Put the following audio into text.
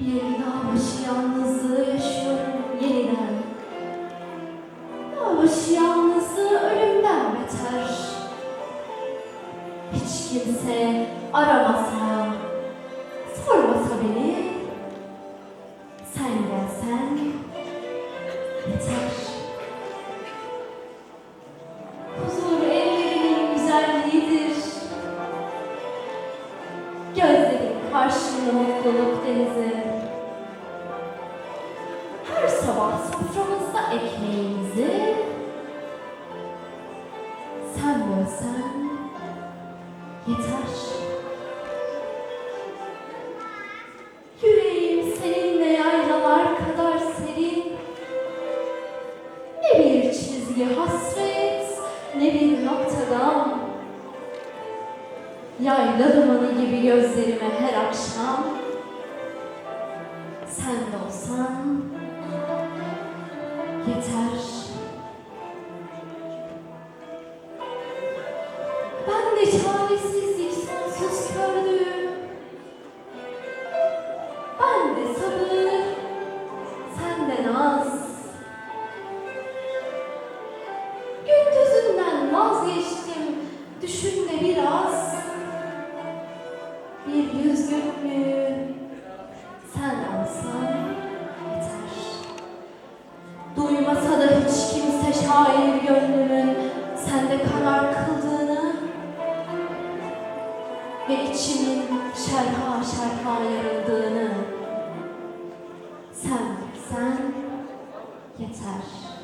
Bir dağ başı yaşıyorum yeniden. Dağ başı ölümden beter. Hiç kimse aramasa, sormasa beni. Sen gelsen yeter. Karşında mutluluk denizi. Her sabah soframızda ekmeğimizi sen bölsen yeter. Yüreğim seninle yaylalar kadar serin. Ne bir çizgi hasret, ne bir noktadan. Yayla dumanı gibi gözlerime her akşam sen de olsan yeter. Ben de çaresizlik sonsuz kördüm. Ve içimin şerha şerha yarıldığını sen sen yeter.